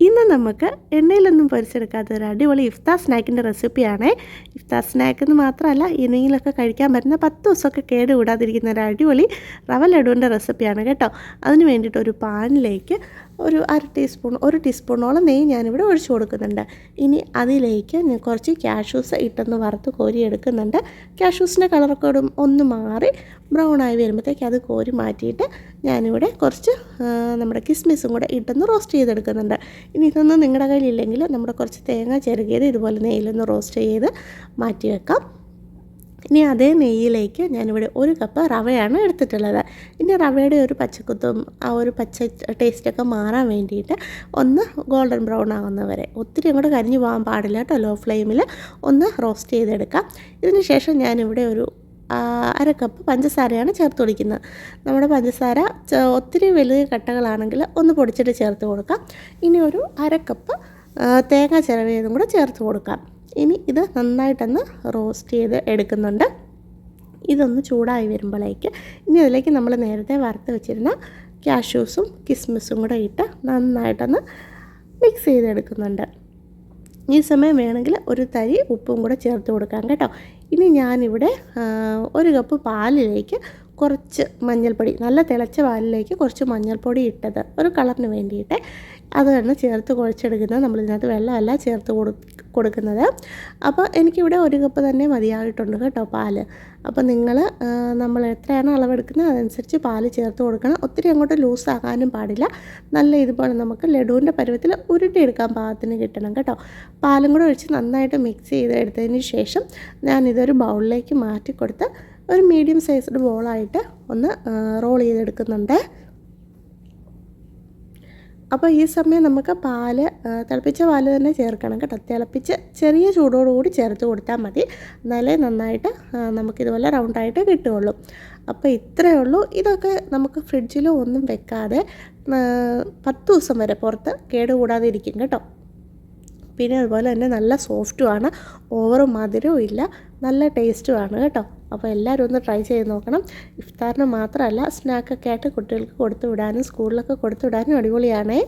ഇന്ന് നമുക്ക് എണ്ണയിലൊന്നും പൊരിച്ചെടുക്കാത്ത ഒരു അടിപൊളി ഇഫ്താ സ്നാക്കിന്റെ റെസിപ്പിയാണ്. ഇഫ്താ സ്നാക്ക് എന്ന് മാത്രമല്ല ഇനിയിലൊക്കെ കഴിക്കാൻ പറ്റുന്ന പത്ത് ദിവസമൊക്കെ കേട് കൂടാതിരിക്കുന്ന ഒരു അടിപൊളി റവ ലഡുവിന്റെ റെസിപ്പിയാണ് കേട്ടോ. അതിന് വേണ്ടിയിട്ട് ഒരു പാനിലേക്ക് ഒരു അര ടീസ്പൂൺ ഒരു ടീസ്പൂണോളം നെയ്യ് ഞാനിവിടെ ഒഴിച്ചു കൊടുക്കുന്നുണ്ട്. ഇനി അതിലേക്ക് ഞാൻ കുറച്ച് ക്യാഷ്യൂസ് ഇട്ടെന്ന് വറുത്ത് കോരി എടുക്കുന്നുണ്ട്. ക്യാഷ്യൂസിന്റെ കളറൊക്കെ ഒന്ന് മാറി ബ്രൗൺ ആയി വരുമ്പോഴത്തേക്ക് അത് കോരി മാറ്റിയിട്ട് ഞാനിവിടെ കുറച്ച് നമ്മുടെ കിസ്മിസും കൂടെ ഇട്ടൊന്ന് റോസ്റ്റ് ചെയ്തെടുക്കുന്നുണ്ട്. ഇനി ഇതൊന്നും നിങ്ങളുടെ കയ്യിലില്ലെങ്കിൽ നമ്മുടെ കുറച്ച് തേങ്ങ ചെറുകിയത് ഇതുപോലെ നെയ്യിലൊന്ന് റോസ്റ്റ് ചെയ്ത് മാറ്റി വെക്കാം. ഇനി അതേ നെയ്യിലേക്ക് ഞാനിവിടെ ഒരു കപ്പ് റവയാണ് എടുത്തിട്ടുള്ളത്. ഇനി റവയുടെ ഒരു പച്ചക്കുത്തും ആ ഒരു പച്ച ടേസ്റ്റൊക്കെ മാറാൻ വേണ്ടിയിട്ട് ഒന്ന് ഗോൾഡൻ ബ്രൗൺ ആകുന്നവരെ ഒത്തിരി അങ്ങോട്ട് കരിഞ്ഞു പോകാൻ പാടില്ല കേട്ടോ ലോ. ഫ്ലെയിമിൽ ഒന്ന് റോസ്റ്റ് ചെയ്തെടുക്കാം. ഇതിന് ശേഷം ഞാനിവിടെ ഒരു അര കപ്പ് പഞ്ചസാരയാണ് ചേർത്ത് കൊടുക്കുന്നത് നമ്മുടെ പഞ്ചസാര ഒത്തിരി വലിയ കട്ടകളാണെങ്കിൽ ഒന്ന് പൊടിച്ചിട്ട് ചേർത്ത് കൊടുക്കാം. ഇനി ഒരു അര കപ്പ് തേങ്ങ ചിരവിയതും കൂടെ ചേർത്ത് കൊടുക്കാം. ഇനി ഇത് നന്നായിട്ടൊന്ന് റോസ്റ്റ് ചെയ്ത് എടുക്കുന്നുണ്ട്. ഇതൊന്ന് ചൂടായി വരുമ്പോഴേക്ക് ഇനി അതിലേക്ക് നമ്മൾ നേരത്തെ വറുത്ത് വെച്ചിരുന്ന ക്യാഷ്യൂസും കിസ്മിസും കൂടെ ഇട്ട് നന്നായിട്ടൊന്ന് മിക്സ് ചെയ്തെടുക്കുന്നുണ്ട്. ഈ സമയം വേണമെങ്കിൽ ഒരു തരി ഉപ്പും കൂടെ ചേർത്ത് കൊടുക്കാം കേട്ടോ. ഇനി ഞാനിവിടെ ഒരു കപ്പ് പാലിലേക്ക് കുറച്ച് മഞ്ഞൾപ്പൊടി നല്ല തിളച്ച പാലിലേക്ക് കുറച്ച് മഞ്ഞൾപ്പൊടി ഇട്ടത് ഒരു കളറിന് വേണ്ടിയിട്ട്. അത് തന്നെ ചേർത്ത് കുഴച്ചെടുക്കുന്നത് നമ്മളിതിനകത്ത് വെള്ളമല്ല ചേർത്ത് കൊടു കൊടുക്കുന്നത്. അപ്പോൾ എനിക്കിവിടെ ഒരു കപ്പ് തന്നെ മതിയായിട്ടുണ്ട് കേട്ടോ പാൽ. അപ്പോൾ നിങ്ങൾ നമ്മൾ എത്രയാണ് അളവെടുക്കുന്നത് അതനുസരിച്ച് പാൽ ചേർത്ത് കൊടുക്കണം. ഒത്തിരി അങ്ങോട്ട് ലൂസാകാനും പാടില്ല. നല്ല ഇതുപോലെ നമുക്ക് ലഡുവിന്റെ പരുവത്തിൽ ഉരുട്ടിയെടുക്കാൻ പാകത്തിന് കിട്ടണം കേട്ടോ. പാലും കൂടെ ഒഴിച്ച് നന്നായിട്ട് മിക്സ് ചെയ്ത് എടുത്തതിന് ശേഷം ഞാനിതൊരു ബൗളിലേക്ക് മാറ്റി കൊടുത്ത് ഒരു മീഡിയം സൈസ്ഡ് ബോളായിട്ട് ഒന്ന് റോൾ ചെയ്തെടുക്കുന്നുണ്ട്. അപ്പോൾ ഈ സമയം നമുക്ക് പാൽ തിളപ്പിച്ച പാൽ തന്നെ ചേർക്കണം കേട്ടോ. തിളപ്പിച്ച് ചെറിയ ചൂടോടുകൂടി ചേർത്ത് കൊടുത്താൽ മതി. എന്നാലേ നന്നായിട്ട് നമുക്കിതുപോലെ റൗണ്ടായിട്ട് കിട്ടുകയുള്ളൂ. അപ്പോൾ ഇത്രയേ ഉള്ളൂ. ഇതൊക്കെ നമുക്ക് ഫ്രിഡ്ജിൽ ഒന്നും വെക്കാതെ പത്ത് ദിവസം വരെ പുറത്ത് കേടുകൂടാതെ ഇരിക്കും കേട്ടോ. പിന്നെ അതുപോലെ തന്നെ നല്ല സോഫ്റ്റുമാണ്. ഓവർ മധുരവും ഇല്ല. നല്ല ടേസ്റ്റുമാണ് കേട്ടോ. അപ്പോൾ എല്ലാവരും ഒന്ന് ട്രൈ ചെയ്ത് നോക്കണം. ഇഫ്താറിന് മാത്രമല്ല സ്നാക്കൊക്കെ ആയിട്ട് കുട്ടികൾക്ക് കൊടുത്തു വിടാനും സ്കൂളിലൊക്കെ കൊടുത്തു വിടാനും അടിപൊളിയാണേ.